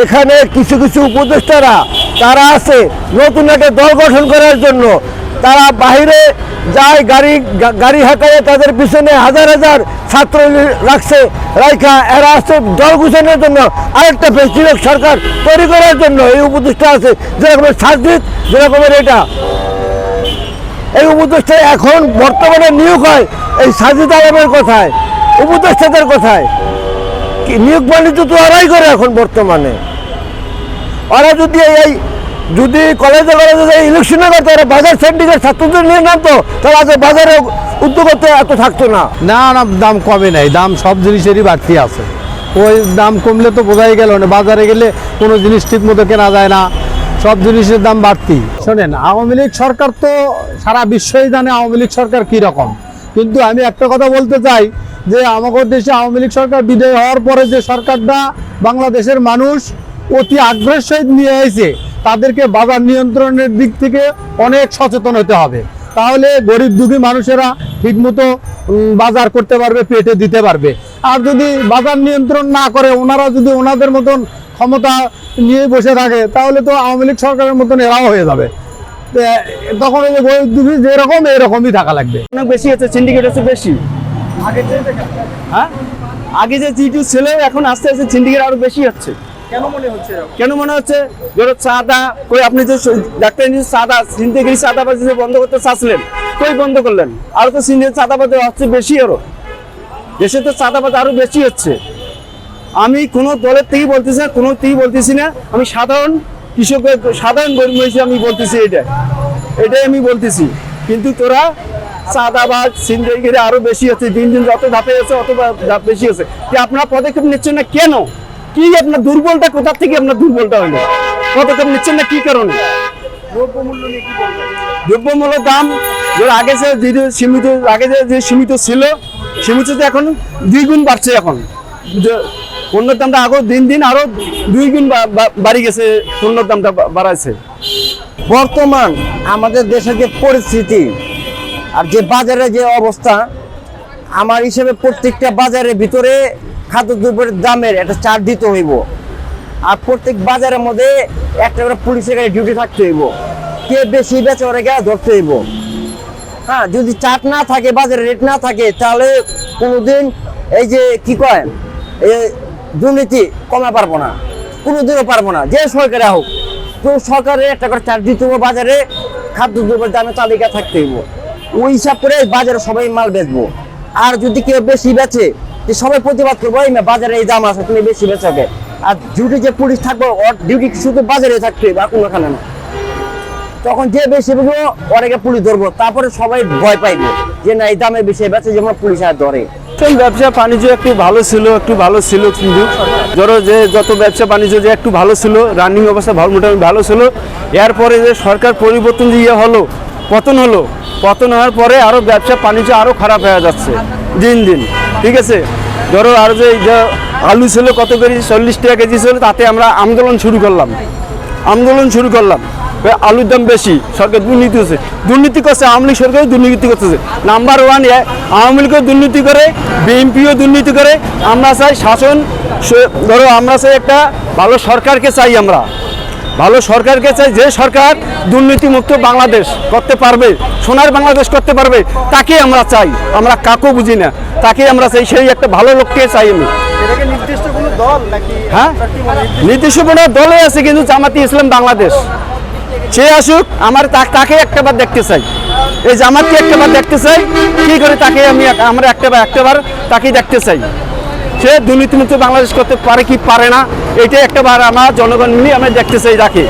এখানে কিছু কিছু উপদেষ্টারা, তারা আছে নতুন একটা দল গঠন করার জন্য। তারা বাইরে যায় গাড়ি গাড়ি হাঁকায় তাদের পিছনে হাজার হাজার ছাত্র রাখছে। রাইখা, এরা আসছে দল গুছানোর জন্য। আরেকটা প্রেসিডেন্ট সরকার তৈরি করার জন্য এই উপদেষ্টা আছে যেরকমের সাজিদ যেরকমের এটা। এই উপদেষ্টা এখন বর্তমানে নিয়োগ হয় এই সাজিদ আলমের কথায়, উপদেষ্টাদের কথায়। নিয়োগ বাণিজ্য তো ওরাই করে এখন বর্তমানে? ওরা যদি এই- যদি কলেজে কলেজে ইলেকশনে করতো ওরা বাজার সিন্ডিকেট ছাত্রদের নিয়ে নামতো, তাহলে আজ বাজারে উদ্যোগতে এত থাকতো না। না না, দাম কমে নাই। দাম সব জিনিসেরই বাড়তি আছে। ওই দাম কমলে তো বোঝাই গেল না। বাজারে গেলে কোনো জিনিস ঠিক মতো কেনা যায় না। সব জিনিসের দাম বাড়তি। শোনেন, আওয়ামী লীগ সরকার তো সারা বিশ্বই জানে আওয়ামী লীগ সরকার কী রকম কিন্তু আমি একটা কথা বলতে চাই যে আমাদের দেশে আওয়ামী লীগ সরকার বিদায় হওয়ার পরে যে সরকারটা বাংলাদেশের মানুষ অতি আগ্রহের সহিত নিয়ে এসে তাদেরকে বাজার নিয়ন্ত্রণের দিক থেকে অনেক সচেতন হতে হবে। তাহলে গরিব দুঃখী মানুষেরা ঠিকমতো বাজার করতে পারবে, পেটে দিতে পারবে। আর যদি বাজার নিয়ন্ত্রণ না করে, ওনারা যদি ওনাদের মতন ক্ষমতা নিয়ে বসে থাকে, তাহলে তো আওয়ামী লীগ সরকারের মতন এরাও হয়ে যাবে। তখন ওই যে গরিব দুঃখী যেরকম, এরকমই থাকা লাগবে। অনেক বেশি হচ্ছে সিন্ডিকেট হচ্ছে বেশি। হ্যাঁ? আগে যে জিটু ছিল এখন আস্তে আস্তে সিন্ডিকেট আরও বেশি হচ্ছে। কেন মনে হচ্ছে কেন মনে হচ্ছে? ধরো চাঁদা কই আপনি যে ডাক্তার নিজে চাঁদা সিন্ডিকেট চাঁদাবাজি যে বন্ধ করতে চাচ্ছিলেন কই বন্ধ করলেন? আরও তো সিন্ডিকেট চাঁদাবাজি হচ্ছে বেশি আরও। দেশে তো চাঁদাবাজ আরও বেশি হচ্ছে। আমি কোনো দলের থেকেই বলতেছি না কোনো থেকেই বলতেছি না। আমি সাধারণ কৃষকের সাধারণ গরিব হয়েছে আমি বলতেছি এটা এটাই আমি বলতেছি। কিন্তু তোরা চাঁদাবাজ সিন্দাইগিরি আরও বেশি হচ্ছে দিন দিন যত ধাপে আছে অত ধাপ বেশি হচ্ছে কি আপনারা পদক্ষেপ নিচ্ছেন না কেন? কি আপনার দুর্বলটা কোথা থেকে আপনার দুর্বলটা হলো? পদক্ষেপ নিচ্ছেন না কি কারণে? দ্রব্যমূল্যের দাম যে আগে যে সীমিত আগে যে যে সীমিত ছিল সীমিত তো এখন দুই গুণ বাড়ছে এখন। পণ্যের দামটা আরও দিন দিন আরও দুই গুণ বাড়ি গেছে পণ্যের দামটা বা- বাড়াচ্ছে বর্তমান আমাদের দেশের যে পরিস্থিতি আর যে বাজারে যে অবস্থা, আমার হিসেবে প্রত্যেকটা বাজারের ভিতরে খাদ্যদ্রব্যের দামের একটা চার দিতে হইব। আর প্রত্যেক বাজারের মধ্যে একটা করে পুলিশের গাড়ি ডিউটি থাকতে হইব। কে বেশি বেচে ওরা গা ধরতে হইব। হ্যাঁ যদি চাট না থাকে, বাজারে রেট না থাকে, তাহলে কোনোদিন এই যে কি কয় এই দুর্নীতি কমে পারব না, কোনোদিনও পারব না, যে সরকারে হোক। তো সরকারের একটা করে চাট দিতে হবে বাজারে খাদ্যদ্রব্যের দামে তালিকা থাকতে হইব। ওই হিসাব করে বাজারে সবাই মাল বেচবো। আর যদি কেউ বেশি বেচে, যে সবাই প্রতিবাদ করব, এই বাজারে এই দাম আছে, তুমি বেশি বেচোকে আর ডিউটি যে পুলিশ থাকব, ওর ডিউটি শুধু বাজারে থাকতে বা কোনোখানে না। তখন যে বেশি বেচবো, অনেকে পুলিশ ধরবো, তারপরে সবাই ভয় পাইবে যে না, এই দামে বেশি বেচে যেমন পুলিশ আর ধরে। ব্যবসা বাণিজ্য একটু ভালো ছিল, একটু ভালো ছিল কিন্তু, ধরো যে যত ব্যবসা বাণিজ্য যে একটু ভালো ছিল রানিং অবস্থা ভালো মোটামুটি ভালো ছিল, এরপরে যে সরকার পরিবর্তন যে ইয়ে হলো, পতন হলো পতন হওয়ার পরে আরও ব্যবসা বাণিজ্য আরও খারাপ হয়ে যাচ্ছে, দিন দিন। ঠিক আছে? ধরো আর যে আলু ছিল কত করে চল্লিশ টাকা কেজি ছিল, তাতে আমরা আন্দোলন শুরু করলাম। আন্দোলন শুরু করলাম। আলুর দাম বেশি, সরকার দুর্নীতি হচ্ছে দুর্নীতি করছে, আওয়ামী লীগ সরকার দুর্নীতি করতেছে। নাম্বার ওয়ান আওয়ামী লীগও দুর্নীতি করে বিএনপিও দুর্নীতি করে। আমরা চাই শাসন ধরো আমরা চাই একটা ভালো সরকারকে চাই আমরা। ভালো সরকারকে চাই যে সরকার দুর্নীতিমুক্ত বাংলাদেশ করতে পারবে সোনার বাংলাদেশ করতে পারবে তাকে আমরা চাই। আমরা কাকও বুঝি না। তাকে আমরা চাই সেই একটা ভালো লোককে চাই আমি। হ্যাঁ? নির্দিষ্ট কোনো দলে আছে কিন্তু জামাতি ইসলাম বাংলাদেশ। সে আসুক আমার তাকে একটাবার দেখতে চাই। এই জামাতকে একটাবার দেখতে চাই কি করে তাকে আমি আমরা একটাবার একটাবার তাকে দেখতে চাই। সে দুর্নীতিমুক্ত বাংলাদেশ করতে পারে কি পারে না এটাই একটাবার আমার জনগণ নিয়ে আমরা দেখতে চাই তাকে